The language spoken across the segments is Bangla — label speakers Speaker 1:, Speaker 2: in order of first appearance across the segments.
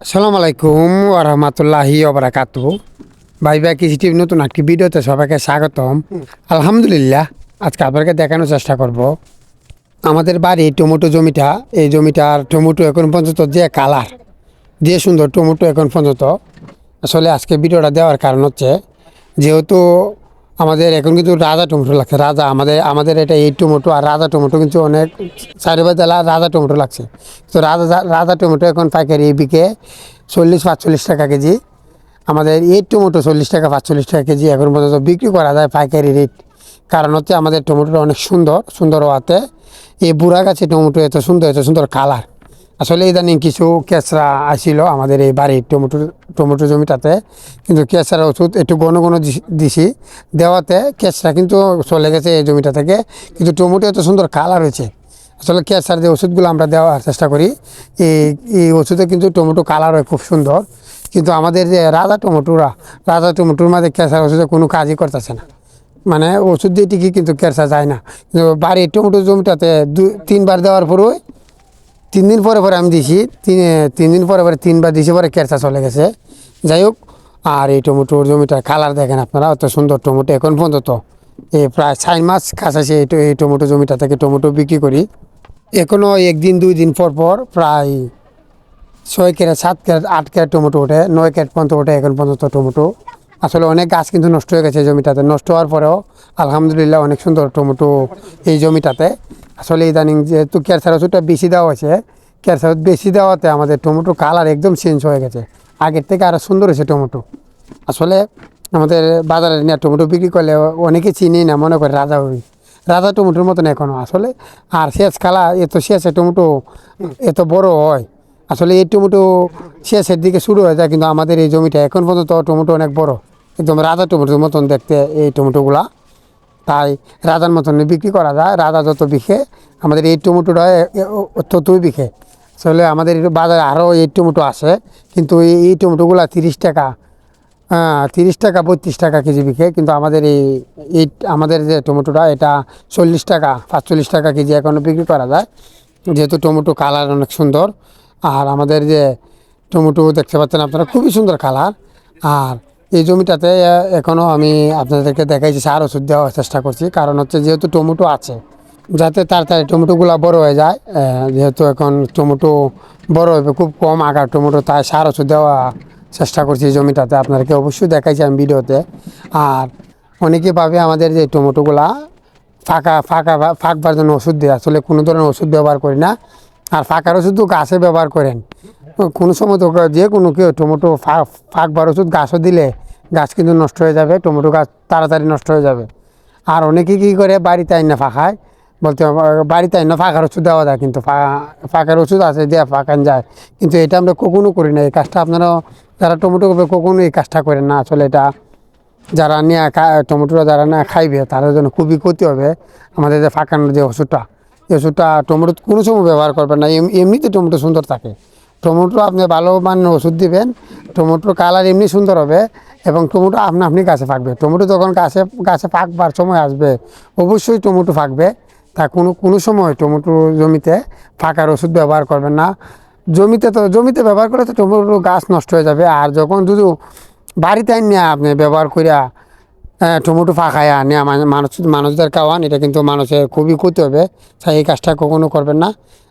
Speaker 1: আসসালামু আলাইকুম ওরহমতুল্লাহি ওবরাকাতু ভাই ভাই কৃষি টিভি নতুন একটি ভিডিওতে সবাইকে স্বাগতম আলহামদুলিল্লাহ আজকে আপনাকে দেখানোর চেষ্টা করব আমাদের বাড়ি টমেটো জমিটা এই জমিটার টমেটো এখন পর্যন্ত যে কালার যে সুন্দর টমেটো এখন পর্যন্ত আসলে আজকে ভিডিওটা দেওয়ার কারণ হচ্ছে যেহেতু আমাদের এখন কিন্তু রাজা টমেটো লাগছে, রাজা, আমাদের আমাদের এটা এই টমেটো আর রাজা টমেটো কিন্তু অনেক চারিবার জেলা রাজা টমেটো লাগছে। তো রাজা রাজা টমেটো এখন পাইকারি বিকে চল্লিশ, পাঁচচল্লিশ টাকা কেজি। আমাদের এই টমেটো চল্লিশ টাকা, পাঁচচল্লিশ টাকা কেজি এখন পর্যন্ত বিক্রি করা যায় পাইকারি রেট। কারণ হচ্ছে আমাদের টমেটোটা অনেক সুন্দর সুন্দর হওয়াতে এই বুড়া গাছে টমেটো এত সুন্দর এত সুন্দর কালার। আসলে ইদানিং কিছু কেঁচড়া আসছিল আমাদের এই বাড়ির টমেটো টমেটো জমিটাতে। কিন্তু কেঁচড়ার ওষুধ একটু ঘন ঘন দিছি- দেওয়াতে কেঁচড়া কিন্তু চলে গেছে এই জমিটা থেকে। কিন্তু টমেটো এত সুন্দর কালার হয়েছে। আসলে কেঁচড়ার যে ওষুধগুলো আমরা দেওয়ার চেষ্টা করি, এই এই ওষুধে কিন্তু টমেটো কালার হয় খুব সুন্দর। কিন্তু আমাদের যে রাজা টমেটোরা, রাজা টমেটোর মাঝে কেঁচার ওষুধে কোনো কাজই করতেছে না। মানে ওষুধ দিয়ে টিকি কিন্তু কেঁচা যায় না। কিন্তু বাড়ির টমেটো জমিটাতে দু, তিনবার দেওয়ার পরে তিন দিন পরে পরে আমি দিছি, তিন তিন দিন পরে পরে তিনবার দিছি পরে কেরচা চলে গেছে। যাই হোক, আর এই টমেটোর জমিটার কালার দেখেন আপনারা, অত সুন্দর টমেটো এখন পর্যন্ত। এই প্রায় ছয় মাস কাছাকাছি এই এই টমেটো জমিটা থেকে টমেটো বিক্রি করি। এখনও একদিন, দুই দিন পর পর প্রায় ছয় ক্যারেট, সাত ক্যারেট, আট ক্যারেট টমেটো ওঠে, নয় ক্যারেট পর্যন্ত ওঠে এখন পর্যন্ত টমেটো। আসলে অনেক গাছ কিন্তু নষ্ট হয়ে গেছে জমিটাতে, নষ্ট হওয়ার পরেও আলহামদুলিল্লাহ অনেক সুন্দর টমেটো এই জমিটাতে। আসলে ইদানিং যেহেতু ক্যারসার ওষুধটা বেশি দেওয়া হয়েছে ক্যারসার বেশি দেওয়াতে আমাদের টমেটো কালার একদম চেঞ্জ হয়ে গেছে। আগের থেকে আরও সুন্দর হয়েছে টমেটো। আসলে আমাদের বাজারে নিয়ে টমেটো বিক্রি করলে অনেকে চিনি না, মনে করে রাজা হই রাজা টমেটোর মতন এখনও আসলে আর শেষ কালা, এত শেষে টমেটো এত বড় হয়। আসলে এই টমেটো শেষের দিকে শুরু হয়ে যায়, কিন্তু আমাদের এই জমিটা এখন পর্যন্ত টমেটো অনেক বড়। একদম রাজা টমেটোর মতন দেখতে এই টমেটোগুলা। তাই রাজার মতন বিক্রি করা যায়। রাজা যত বিখে, আমাদের এই এ- ততই বিখে। আসলে আমাদের বাজারে আরও এই টমেটো আসে, কিন্তু এই টমেটোগুলা তিরিশ টাকা তিরিশ টাকা, বত্রিশ টাকা কেজি বিকে কিন্তু আমাদের এই এই, আমাদের যে টমেটোটা এটা চল্লিশ টাকা, পাঁচচল্লিশ টাকা কেজি এখনও বিক্রি করা যায়। যেহেতু টমেটো কালার অনেক সুন্দর, আর আমাদের যে টমেটো দেখতে পাচ্ছেন আপনারা, খুবই সুন্দর কালার। আর এই জমিটাতে এখনও আমি আপনাদেরকে দেখাইছি, সার ওষুধ দেওয়ার চেষ্টা করছি। কারণ হচ্ছে যেহেতু টমেটো আছে, যাতে তাড়াতাড়ি টমেটোগুলো বড় হয়ে যায় যেহেতু এখন টমেটো বড় হবে, খুব কম আকার টমেটো, তাই সার ওষুধ দেওয়া চেষ্টা করছি এই জমিটাতে। আপনাদেরকে অবশ্যই দেখাইছি আমি ভিডিওতে। আর অনেকে পাবে আমাদের যে টমেটোগুলা ফাঁকা ফাঁকা ফাঁকবার জন্য ওষুধ দেয়, আসলে কোনো ধরনের ওষুধ ব্যবহার করি না। আর ফাঁকার ওষুধ তো গাছে ব্যবহার করেন। কোনো সময় তো যে কোনো কেউ টমেটো ফাঁকবার ওষুধ গাছও দিলে গাছ কিন্তু নষ্ট হয়ে যাবে, টমেটো গাছ তাড়াতাড়ি নষ্ট হয়ে যাবে। আর অনেকে কী করে, বাড়িতে আইন না ফাঁকায় বলতে বাড়িতে আইন না ফাঁকার ওষুধ দেওয়া যায় কিন্তু ফাঁকার ওষুধ আছে দেওয়া ফাঁকান যায়। কিন্তু এটা আমরা কখনো করি না, এই কাজটা আপনারা যারা টমেটো করবে কখনো এই কাজটা করেন না। আসলে এটা যারা নিয়ে টমেটোটা যারা না খাইবে, তাদের জন্য খুবই ক্ষতি হবে আমাদের যে ফাঁকানোর যে ওষুধটা। এই ওষুধটা টমেটো কোনো সময় ব্যবহার করবেন না, এম- এমনিতে টমেটো সুন্দর থাকে। টমেটো আপনি ভালো মানের ওষুধ দিবেন, টমেটোর কালার এমনি সুন্দর হবে এবং টমেটো আপনি আপনি গাছে ফাঁকবে। টমেটো যখন গাছে গাছে ফাঁকবার সময় আসবে, অবশ্যই টমেটো ফাঁকবে। তা কোনো কোনো সময় টমেটো জমিতে ফাঁকার ওষুধ ব্যবহার করবেন না। জমিতে তো জমিতে ব্যবহার করে তো টমেটো গাছ নষ্ট হয়ে যাবে। আর যখন শুধু বাড়িতে নিয়ে আপনি ব্যবহার করিয়া টমেটো ফাঁকায় আনে মানুষ, মানুষদের খাওয়ান এটা কিন্তু মানুষের খুবই ক্ষতি হবে। তাই এই কাজটা কখনো করবেন না।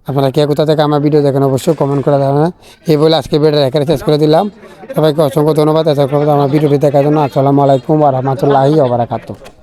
Speaker 1: আপনারা কে কোথা থেকে আমার ভিডিও দেখেন অবশ্যই কমেন্ট করে দেবেন এই বলে আজকে ভিডিও রেখে শেষ করে দিলাম। সবাইকে অসংখ্য ধন্যবাদ। আমার ভিডিওটি দেখার জন্য আসসালামু আলাইকুম রহমতুল্লাহি ওবরাকাতুহ